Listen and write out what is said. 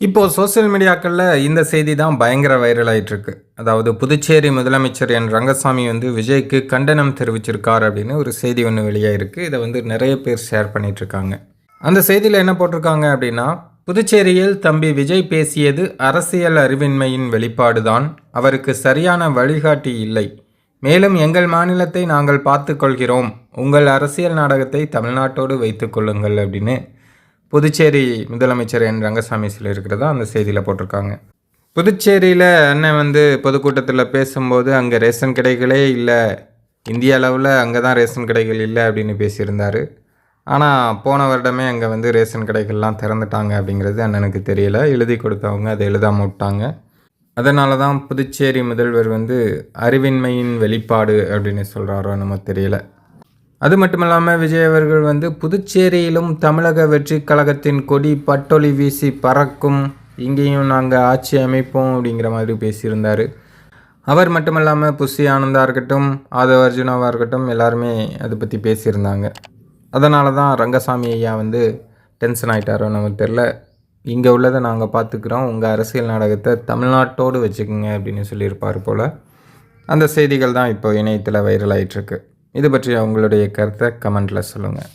இப்போது சோஷியல் மீடியாக்களில் இந்த செய்தி தான் பயங்கர வைரல் ஆயிட்டிருக்கு. அதாவது புதுச்சேரி முதலமைச்சர் என் ரங்கசாமி வந்து விஜய்க்கு கண்டனம் தெரிவிச்சிருக்கார் அப்படின்னு ஒரு செய்தி ஒன்று வெளியாகிருக்கு இதை வந்து நிறைய பேர் ஷேர் பண்ணிகிட்ருக்காங்க அந்த செய்தியில் என்ன போட்டிருக்காங்க அப்படின்னா புதுச்சேரியில் தம்பி விஜய் பேசியது அரசியல் அறிவின்மையின் வெளிப்பாடுதான். அவருக்கு சரியான வழிகாட்டி இல்லை. மேலும் எங்கள் மாநிலத்தை நாங்கள் பார்த்து கொள்கிறோம். உங்கள் அரசியல் நாடகத்தை தமிழ்நாட்டோடு வைத்துக் கொள்ளுங்கள் அப்படின்னு புதுச்சேரி முதலமைச்சர் என் ரங்கசாமி சொல்லியிருக்கிறதா அந்த செய்தியில் போட்டிருக்காங்க. புதுச்சேரியில் அண்ணன் வந்து பொதுக்கூட்டத்தில் பேசும்போது அங்கே ரேஷன் கடைகளே இல்லை. இந்திய அளவில் அங்கே தான் ரேஷன் கடைகள் இல்லை அப்படின்னு பேசியிருந்தார். ஆனால் போன வருடமே அங்கே வந்து ரேஷன் கடைகள்லாம் திறந்துட்டாங்க அப்படிங்கிறது அண்ணனுக்கு தெரியல. எழுதி கொடுத்தவங்க அதை எழுதாம விட்டாங்க. அதனால தான் புதுச்சேரி முதல்வர் வந்து அறிவின்மையின் வெளிப்பாடு அப்படின்னு சொல்கிறாரோ நம்ம தெரியல. அது மட்டும் இல்லாமல் விஜய் அவர்கள் வந்து புதுச்சேரியிலும் தமிழக வெற்றி கழகத்தின் கொடி பட்டொலி வீசி பறக்கும் இங்கேயும் நாங்கள் ஆட்சி அமைப்போம் அப்படிங்கிற மாதிரி பேசியிருந்தார். அவர் மட்டும் இல்லாமல் புஷி ஆனந்தா இருக்கட்டும் ஆதவ அர்ஜுனாவாக இருக்கட்டும் எல்லாருமே அதை பற்றி பேசியிருந்தாங்க. அதனால தான் ரங்கசாமி ஐயா வந்து டென்ஷன் ஆகிட்டாரோ நமக்கு தெரில இங்கே உள்ளதை நாங்கள் பார்த்துக்குறோம் உங்கள் அரசியல் நாடகத்தை தமிழ்நாட்டோடு வச்சுக்கோங்க அப்படின்னு சொல்லியிருப்பார் போல். அந்த செய்திகள் தான் இப்போ இணையத்தில் வைரல் ஆயிட்டிருக்கு இது பற்றி உங்களுடைய கருத்தை கமெண்ட்டில் சொல்லுங்கள்